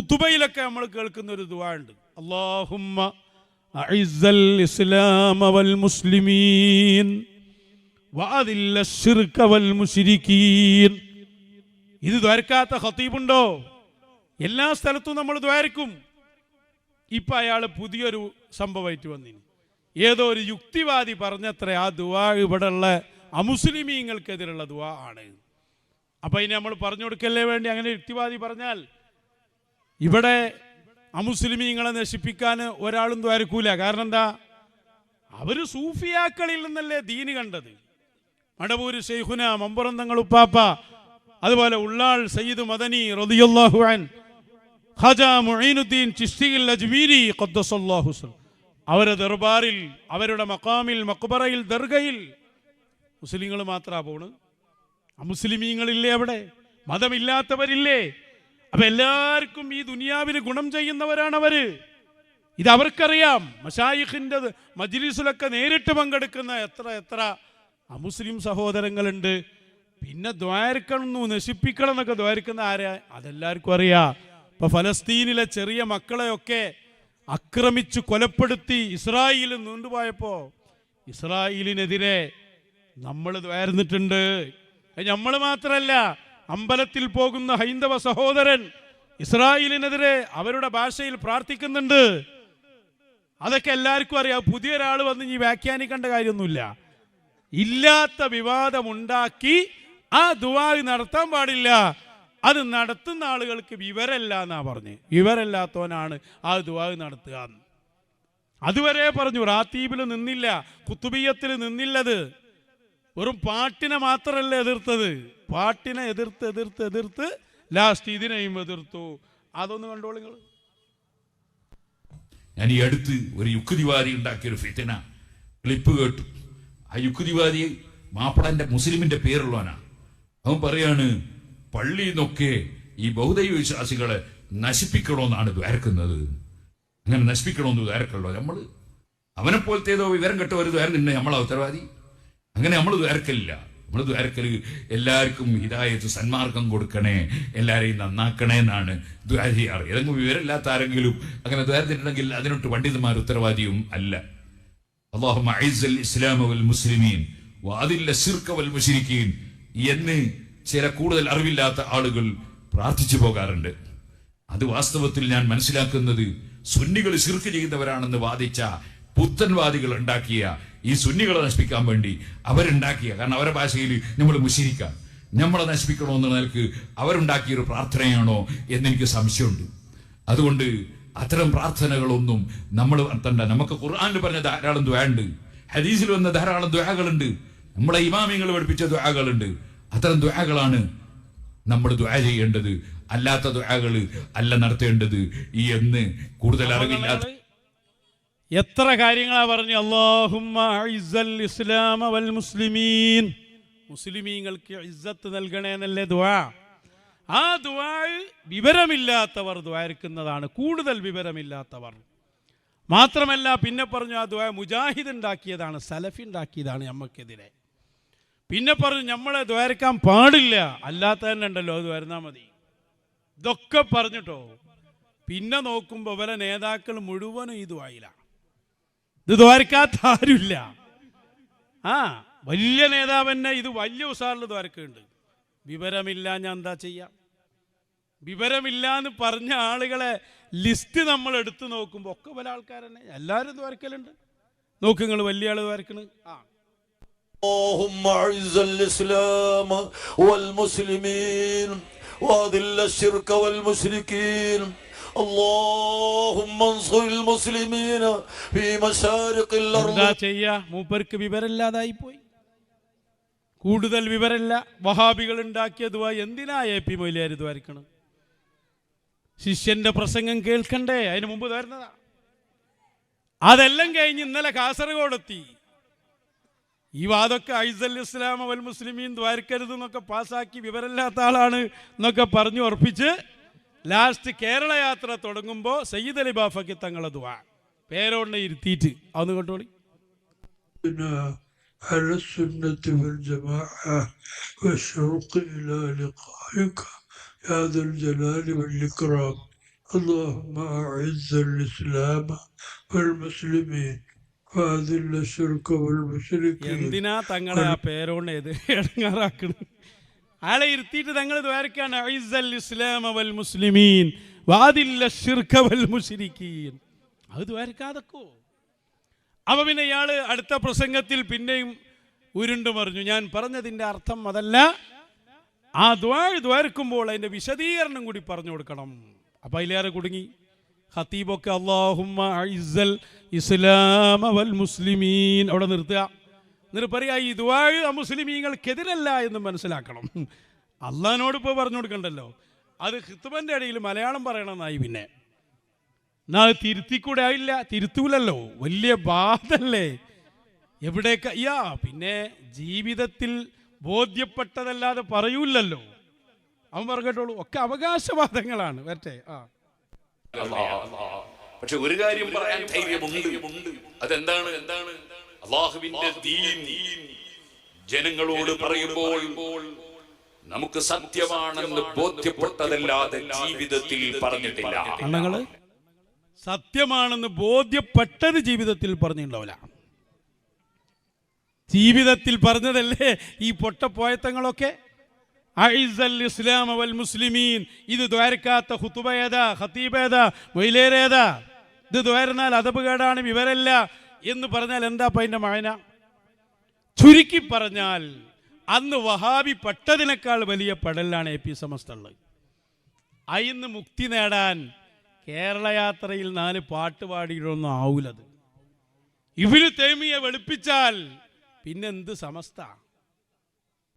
ഖുത്തുബയിലൊക്കെ നമ്മൾ കേൾക്കുന്ന ഒരു ദുആ ഉണ്ട് അല്ലാഹുമ്മ അഇസ്സൽ ഇസ്ലാമ വൽ മുസ്ലിമീൻ വഅദില്ല ശിർക വൽ മുശ്രിക്കീൻ. ഇത് ദ്വാരക്കാത്ത ഖത്തീബുണ്ടോ? എല്ലാ സ്ഥലത്തും നമ്മൾ ദ്വാരക്കും. ഇപ്പൊ അയാൾ പുതിയൊരു സംഭവമായിട്ട് വന്നിന്. ഏതോ ഒരു യുക്തിവാദി പറഞ്ഞത്ര ആ ദുവാ ഇവിടെയുള്ള അമുസ്ലിമീങ്ങൾക്കെതിരെയുള്ള ദുവാ ആണ്. അപ്പൊ ഇനി നമ്മൾ പറഞ്ഞു കൊടുക്കല്ലേ വേണ്ടി? അങ്ങനെ യുക്തിവാദി പറഞ്ഞാൽ ഇവിടെ അമുസ്ലിമീങ്ങളെ നശിപ്പിക്കാൻ ഒരാളും ദ്വാരക്കൂല. കാരണം എന്താ അവർ സൂഫിയാക്കളിൽ നിന്നല്ലേ ദീന് കണ്ടത്. മടവൂര് ഷെയ്ഖുന മമ്പുറം തങ്ങൾ ഉപ്പാപ്പ അതുപോലെ ഉള്ളാൾ സയ്യിദ് മദനി റളിയല്ലാഹു അൻ ഖജ മുഈനുദ്ദീൻ അജ്മീരി ഖദ്ദസല്ലാഹു അവരെ ദർബാറിൽ അവരുടെ മക്കാമിൽ മക്ബറയിൽ ദർഗയിൽ മുസ്ലിങ്ങൾ മാത്രമാ പോണ്. അമുസ്ലിമീങ്ങളില്ലേ അവിടെ? മതമില്ലാത്തവരില്ലേ? അപ്പൊ എല്ലാവർക്കും ഈ ദുനിയാവിന് ഗുണം ചെയ്യുന്നവരാണ് അവർ. ഇത് അവർക്കറിയാം. മഷായിഖിന്റെ മജ്ലിസിലൊക്കെ നേരിട്ട് പങ്കെടുക്കുന്ന എത്ര എത്ര അമുസ്ലിം സഹോദരങ്ങളുണ്ട്. പിന്നെ ദ്വാരക്കണം നശിപ്പിക്കണം എന്നൊക്കെ ദ്വാരക്കുന്ന ആരാ? അതെല്ലാവർക്കും അറിയാം. ഇപ്പൊ ഫലസ്തീനിലെ ചെറിയ മക്കളെയൊക്കെ അക്രമിച്ച് കൊലപ്പെടുത്തി ഇസ്രായേൽ നീണ്ടുപോയപ്പോ ഇസ്രായേലിനെതിരെ നമ്മൾ ദ്വാരുന്നിട്ടുണ്ട്. നമ്മൾ മാത്രമല്ല അമ്പലത്തിൽ പോകുന്ന ഹൈന്ദവ സഹോദരൻ ഇസ്രായേലിനെതിരെ അവരുടെ ഭാഷയിൽ പ്രാർത്ഥിക്കുന്നുണ്ട്. അതൊക്കെ എല്ലാവർക്കും അറിയാം. പുതിയ ഒരാൾ വന്ന് ഈ വ്യാഖ്യാനിക്കേണ്ട കാര്യമൊന്നുമില്ല. ഇല്ലാത്ത വിവാദമുണ്ടാക്കി ആ ദുവാ നടത്താൻ പാടില്ല. അത് നടത്തുന്ന ആളുകൾക്ക് വിവരല്ല എന്നാ പറഞ്ഞ്. വിവരല്ലാത്തവനാണ് ആ ദുവാ നടത്തുക അതുവരെ പറഞ്ഞു റാത്തീബിൽ നിന്നില്ല കുത്തുബിയത്തിൽ നിന്നില്ലത്. വെറും പാട്ടിനെ മാത്രമല്ല എതിർത്തത്? പാട്ടിനെ എതിർത്ത് എതിർത്ത് എതിർത്ത് ലാസ്റ്റ് ഇതിനെയും എതിർത്തു. അതൊന്ന് കണ്ടോളൂ നിങ്ങൾ ഞാൻ ഈ അടുത്ത് ഒരു യുക്തിവാദി ഉണ്ടാക്കിയ ഒരു ഫിത്തന. ക്ലിപ്പ് കേട്ടു. ആ യുക്തിവാദി മാപ്പിളന്റെ മുസ്ലിമിന്റെ പേരുള്ളവനാ. അവൻ പറയാണ് പള്ളിയിൽ നിന്നൊക്കെ ഈ ബൗദ്ധൈവ വിശ്വാസികളെ നശിപ്പിക്കണമെന്നാണ് ദ്വാരക്കുന്നത്. അങ്ങനെ നശിപ്പിക്കണമെന്ന് ദ്വാരക്കുള്ളൂ നമ്മൾ അവനെ പോലത്തെ ഏതോ വിവരം കെട്ട ഒരു ദ്വാരം തന്നെ നമ്മളാ ഉത്തരവാദി. അങ്ങനെ നമ്മൾ ദ്വാരക്കലില്ല. നമ്മൾ ദ്വാരക്കൽ എല്ലാവർക്കും ഹിതായത് സന്മാർഗം കൊടുക്കണേ എല്ലാരെയും നന്നാക്കണേ എന്നാണ് ദ്വാര ചെയ്യാറ് ഏതെങ്കിലും വിവരമില്ലാത്ത ആരെങ്കിലും അങ്ങനെ ദ്വാരത്തിട്ടുണ്ടെങ്കിൽ അതിനൊട്ട് പണ്ഡിതന്മാർ ഉത്തരവാദിയും അല്ല. അള്ളാഹു ഇസ്ലാം വൽ മുസ്ലിമീൻ വാതില്ല സിർക്ക വൽ മുഷിരിക്കീൻ എന്ന് ചില കൂടുതൽ അറിവില്ലാത്ത ആളുകൾ പ്രാർത്ഥിച്ചു പോകാറുണ്ട്. അത് വാസ്തവത്തിൽ ഞാൻ മനസ്സിലാക്കുന്നത് സുന്നികൾ സിർക്ക് ചെയ്യുന്നവരാണെന്ന് വാദിച്ച പുത്തൻവാദികൾ ഉണ്ടാക്കിയ ഈ സുന്നികളെ നശിപ്പിക്കാൻ വേണ്ടി അവരുണ്ടാക്കിയ കാരണം അവരുടെ ഭാഷയിൽ നമ്മൾ മുശിരിക്കാം നമ്മളെ നശിപ്പിക്കണമെന്ന് നിലയ്ക്ക് അവരുണ്ടാക്കിയ ഒരു പ്രാർത്ഥനയാണോ എന്നെനിക്ക് സംശയമുണ്ട്. അതുകൊണ്ട് അത്തരം പ്രാർത്ഥനകളൊന്നും നമ്മൾ നടത്തണ്ട നമുക്ക് ഖുർആാനിൽ പറഞ്ഞ ധാരാളം ദ്വയുണ്ട് ഹദീസിൽ വന്ന ധാരാളം ദ്വകളുണ്ട് നമ്മളെ ഇമാമിങ്ങൾ പഠിപ്പിച്ച ദ്വകളുണ്ട് അത്തരം ദ്വകളാണ് നമ്മൾ ദ്വ ചെയ്യേണ്ടത്. അല്ലാത്ത ദ്വകൾ അല്ല നടത്തേണ്ടത് ഈ എന്ന് കൂടുതൽ അറിവില്ലാത്ത എത്ര കാര്യങ്ങളാ പറഞ്ഞു അള്ളാഹുമ്മ ഇസ്സൽ ഇസ്ലാമ വൽ മുസ്ലിമീൻ. മുസ്ലിമീങ്ങൾക്ക് ഇസ്സത്ത് നൽകണേ എന്നല്ലേ ദുആ? ആ ദുആ വിവരമില്ലാത്തവർ ദ്വാരിക്കുന്നതാണ് കൂടുതൽ വിവരമില്ലാത്തവർ. മാത്രമല്ല പിന്നെ പറഞ്ഞു ആ ദുആ മുജാഹിദ് ഉണ്ടാക്കിയതാണ് സലഫി ഉണ്ടാക്കിയതാണ് നമുക്കെതിരെ പിന്നെ പറഞ്ഞു നമ്മളെ ദ്വാരക്കാൻ പാടില്ല. അല്ലാത്ത തന്നെ ഉണ്ടല്ലോ അത് വരുന്നാൽ മതി. ഇതൊക്കെ പറഞ്ഞിട്ടോ? പിന്നെ നോക്കുമ്പോൾ ഇവരെ നേതാക്കൾ മുഴുവനും ഈ ദ്വായിലാണ് ഇത് ദ്വാരക്കാത്ത ആരുമില്ല ആ വലിയ നേതാവന്നെ ഇത് വലിയ ഉസാറിൽ ദ്വാരക്കുണ്ട് വിവരമില്ല ഞാൻ എന്താ ചെയ്യാം വിവരമില്ല എന്ന് പറഞ്ഞ ആളുകളെ ലിസ്റ്റ് നമ്മൾ എടുത്തു നോക്കുമ്പോൾ ഒക്കെ പല ആൾക്കാരെന്നെ എല്ലാവരും ദ്വാരക്കലുണ്ട് നോക്ക് നിങ്ങൾ വലിയ ആൾ ദ്വാരക്കണ് ആ اللهم اعز الاسلام والمسلمين واذل الشرك والمشركين മൂപ്പർക്ക് വിവരമില്ലാതായി പോയി. കൂടുതൽ വിവരമില്ല. വഹാബികൾ ഉണ്ടാക്കിയതുമായി എന്തിനാ പി മൊയിലിയാർ ശിഷ്യന്റെ പ്രസംഗം കേൾക്കണ്ടേ? അതിന് മുമ്പ് തരുന്നതാ. അതെല്ലാം കഴിഞ്ഞ് ഇന്നലെ കാസർഗോഡെത്തി. ഈ വാദൊക്കെ ഐസൽ ഇസ്ലാം അവൽ മുസ്ലിമീൻ ദ്വാരക്കരുത് എന്നൊക്കെ പാസ്സാക്കി വിവരമില്ലാത്ത ആളാണ് എന്നൊക്കെ പറഞ്ഞു ഉറപ്പിച്ച് ലാസ്റ്റ് കേരള യാത്ര തുടങ്ങുമ്പോൾ സയ്യിദ് അലി ബാഫയ്ക്ക് തങ്ങളെ ദ്വാ പേരോണ്ട് ഇരുത്തിയിട്ട് അതൊന്ന് കേട്ടോളി بنا على السنة والجماعة والشوق إلى لقائك يا ذا الجلال والإكرام اللهم أعز الإسلام والمسلمين وأذل الشرك والمشركين എന്തിനാ തങ്ങളെ ആ പേരോണ്ട് ഏത് ഇടങ്ങാറാക്കണ് ആളെ ഇരുത്തിയിട്ട് തങ്ങൾ ദ്വാരക്കാണ് ഇസ്ലാം അവൽ മുസ്ലിമീൻ വാദില്ല ഷിർഖവൽ വൽ മുശ്രിക്കീൻ. അത് ദ്വാരക്കാതക്കോ അപ്പൊ പിന്നെ ഇയാൾ അടുത്ത പ്രസംഗത്തിൽ പിന്നെയും ഉരുണ്ടു മറിഞ്ഞു. ഞാൻ പറഞ്ഞതിന്റെ അർത്ഥം അതല്ല. ആ ദ്വാഴ് ദ്വാരക്കുമ്പോൾ അതിന്റെ വിശദീകരണം കൂടി പറഞ്ഞു കൊടുക്കണം. അപ്പൊ അതിലേറെ കുടുങ്ങി. ഖത്തീബൊക്കെ അള്ളാഹുമ്മ ഐസൽ ഇസ്ലാമ വൽ മുസ്ലിമീൻ. അവിടെ നിർത്തുക. എന്നിട്ട് പറയാ ഈ ദ്വാഴ് അമുസ്ലിമീങ്ങൾക്കെതിരല്ല എന്ന് മനസ്സിലാക്കണം. അള്ളഹാനോട് ഇപ്പോൾ പറഞ്ഞു കൊടുക്കണ്ടല്ലോ. അത് ഹിത്തുബന്റെ ഇടയിൽ മലയാളം പറയണമെന്നായി പിന്നെ. എന്നാ അത് തിരുത്തിക്കൂടെ? ആയില്ല തിരുത്തൂലല്ലോ. വലിയ ബാധല്ലേ. എവിടേക്ക് യാ പിന്നെ ജീവിതത്തിൽ ബോധ്യപ്പെട്ടതല്ലാതെ പറയൂലല്ലോ അവൻ പറഞ്ഞിട്ടുള്ളൂ ഒക്കെ അവകാശവാദങ്ങളാണ്. വരട്ടെ ആ. പക്ഷെ ഒരു കാര്യം പറയാൻ ധൈര്യമുണ്ട്. അതെന്താണ്? എന്താണ് അള്ളാഹുവിന്റെ ദീൻ ജനങ്ങളോട് പറയുമ്പോൾ നമുക്ക് സത്യമാണെന്ന് ബോധ്യപ്പെട്ടതല്ലാതെ ജീവിതത്തിൽ പറഞ്ഞിട്ടില്ല. അണ്ണങ്ങൾ? സത്യമാണെന്ന് ബോധ്യപ്പെട്ടത് ജീവിതത്തിൽ പറഞ്ഞിട്ടുണ്ടാവില്ല. ജീവിതത്തിൽ പറഞ്ഞതല്ലേ ഈ പൊട്ടപ്പോയത്തങ്ങളൊക്കെ? ഐസൽ ഇസ്ലാം വൽ മുസ്ലിമീൻ. ഇത് ദ്വാരക്കാത്ത ഹുത്തുബേതാ ഖത്തീബേതാ മൊയിലേരേതാ ഇത് ദ്വാരുന്നാൽ അതപ് കേടാണ് വിവരല്ല. എന്ന് പറഞ്ഞാൽ എന്താ അതിന്റെ മഴന ചുരുക്കി പറഞ്ഞാൽ അന്ന് വഹാബി പെട്ടതിനേക്കാൾ വലിയ പടലിലാണ് എ പി സമസ്തുള്ളത്. അയിന്ന് മുക്തി നേടാൻ കേരള യാത്രയിൽ നാല് പാട്ട് പാടിയിട്ടൊന്നും ആവൂലത്. ഇവർ തേമിയെ വെളുപ്പിച്ചാൽ പിന്നെന്ത് സമസ്ത?